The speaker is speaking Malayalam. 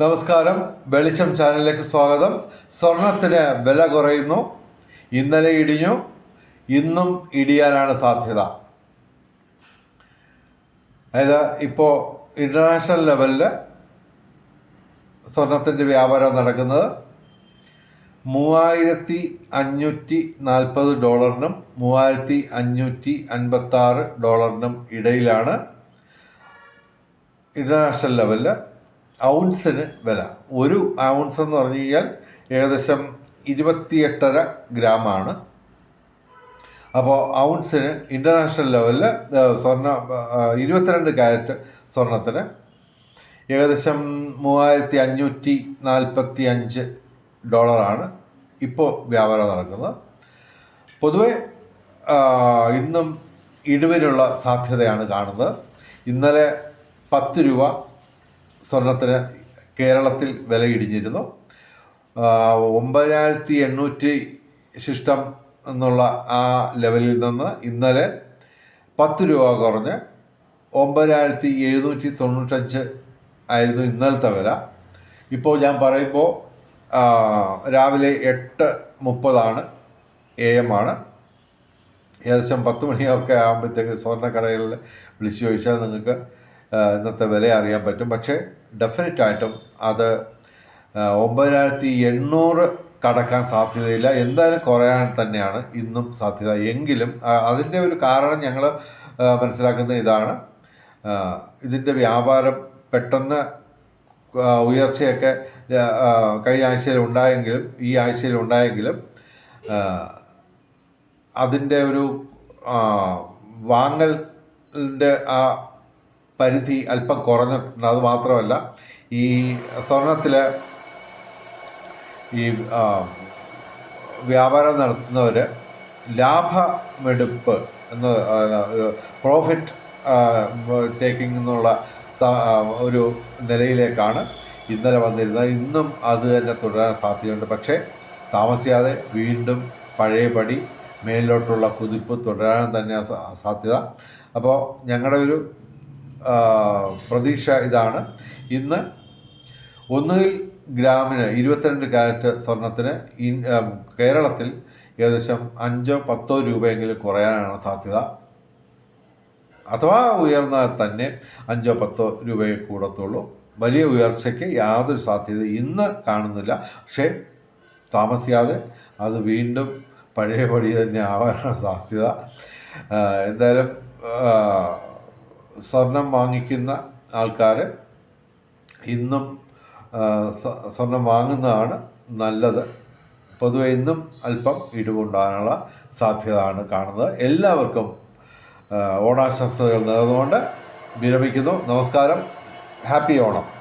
നമസ്കാരം. വെളിച്ചം ചാനലിലേക്ക് സ്വാഗതം. സ്വർണത്തിന് വില കുറയുന്നു. ഇന്നലെ ഇടിഞ്ഞു. ഇന്നും ഇടിയാനാണ് സാധ്യത. അതായത് ഇപ്പോൾ ഇന്റർനാഷണൽ ലെവലിൽ സ്വർണത്തിന്റെ വ്യാപാരം നടക്കുന്നത്. മൂവായിരത്തി അഞ്ഞൂറ്റി നാൽപ്പത് ഡോളറിനും മൂവായിരത്തി അഞ്ഞൂറ്റി അൻപത്താറ് ഡോളറിനും ഇടയിലാണ്. ഇന്റർനാഷണൽ ലെവലിൽ ഔൺസിന് വില. ഒരു ഔൺസ് എന്ന് പറഞ്ഞു കഴിഞ്ഞാൽ ഏകദേശം ഇരുപത്തിയെട്ടര ഗ്രാമാണ്. അപ്പോൾ ഔൺസിന് ഇന്റർനാഷണൽ ലെവലിൽ സ്വർണ ഇരുപത്തിരണ്ട് ക്യാരറ്റ് സ്വർണത്തിന് ഏകദേശം മൂവായിരത്തി അഞ്ഞൂറ്റി നാൽപ്പത്തി അഞ്ച് ഡോളറാണ് ഇപ്പോൾ വ്യാപാരം നടക്കുന്നത്. പൊതുവെ ഇന്നും ഇടിവിനുള്ള സാധ്യതയാണ് കാണുന്നത്. ഇന്നലെ പത്ത് രൂപ സ്വർണത്തിന് കേരളത്തിൽ വില ഇടിഞ്ഞിരുന്നു. ആ, ഒമ്പതിനായിരത്തി എണ്ണൂറ്റി ശിഷ്ടം എന്നുള്ള ആ ലെവലിൽ നിന്ന് ഇന്നലെ പത്ത് രൂപ കുറഞ്ഞ് ഒമ്പതിനായിരത്തി എഴുന്നൂറ്റി തൊണ്ണൂറ്റഞ്ച് ആയിരുന്നു ഇന്നലത്തെ വില. ഇപ്പോൾ ഞാൻ പറയുമ്പോൾ രാവിലെ എട്ട് മുപ്പതാണ് എ എം ആണ്. ഏകദേശം പത്ത് മണിയൊക്കെ ആകുമ്പോഴത്തേക്ക് സ്വർണക്കടകളിൽ വിളിച്ചു ചോദിച്ചാൽ നിങ്ങൾക്ക് ഇന്നത്തെ വില അറിയാൻ പറ്റും. പക്ഷേ ഡെഫിനറ്റായിട്ടും അത് ഒമ്പതിനായിരത്തി എണ്ണൂറ് കടക്കാൻ സാധ്യതയില്ല. എന്തായാലും കുറയാൻ തന്നെയാണ് ഇന്നും സാധ്യത. എങ്കിലും അതിന്റെ ഒരു കാരണം ഞങ്ങൾ മനസ്സിലാക്കുന്ന ഇതാണ്. ഇതിന്റെ വ്യാപാരം പെട്ടെന്ന് ഉയർച്ചയൊക്കെ കഴിഞ്ഞ ആഴ്ചയിൽ ഉണ്ടായെങ്കിലും ഈ ആഴ്ചയിൽ ഉണ്ടായെങ്കിലും അതിന്റെ ഒരു വാങ്ങലിന്റെ ആ പരിധി അല്പം കുറഞ്ഞിട്ടുണ്ട്. അത് മാത്രമല്ല ഈ സ്വർണത്തിൽ ഈ വ്യാപാരം നടത്തുന്നവർ ലാഭമെടുപ്പ് എന്ന ഒരു പ്രോഫിറ്റ് ടേക്കിംഗ് എന്നുള്ള ഒരു നിലയിലേക്കാണ് ഇന്നലെ വന്നിരുന്നത്. ഇന്നും അത് തന്നെ തുടരാൻ സാധ്യതയുണ്ട്. പക്ഷേ താമസിയാതെ വീണ്ടും പഴയപടി മേലിലോട്ടുള്ള കുതിപ്പ് തുടരാൻ തന്നെ സാധ്യത. അപ്പോൾ ഞങ്ങളുടെ ഒരു പ്രതീക്ഷ ഇതാണ്. ഇന്ന് ഒന്നുകിൽ ഗ്രാമിന് ഇരുപത്തിരണ്ട് ക്യാരറ്റ് സ്വർണത്തിന് കേരളത്തിൽ ഏകദേശം അഞ്ചോ പത്തോ രൂപയെങ്കിലും കുറയാനാണ് സാധ്യത. അഥവാ ഉയർന്നാൽ തന്നെ അഞ്ചോ പത്തോ രൂപയെ കൂടത്തുള്ളൂ. വലിയ ഉയർച്ചയ്ക്ക് യാതൊരു സാധ്യത ഇന്ന് കാണുന്നില്ല. പക്ഷേ താമസിയാതെ അത് വീണ്ടും പഴയപടി തന്നെ ആവാനാണ് സാധ്യത. എന്തായാലും സ്വർണം വാങ്ങിക്കുന്ന ആൾക്കാർ ഇന്നും സ്വർണം വാങ്ങുന്നതാണ് നല്ലത്. പൊതുവെ ഇന്നും അല്പം ഇടിവുണ്ടാകാനുള്ള സാധ്യതയാണ് കാണുന്നത്. എല്ലാവർക്കും ഓണാശംസകൾ നേർന്നുകൊണ്ട് വിരമിക്കുന്നു. നമസ്കാരം. ഹാപ്പി ഓണം.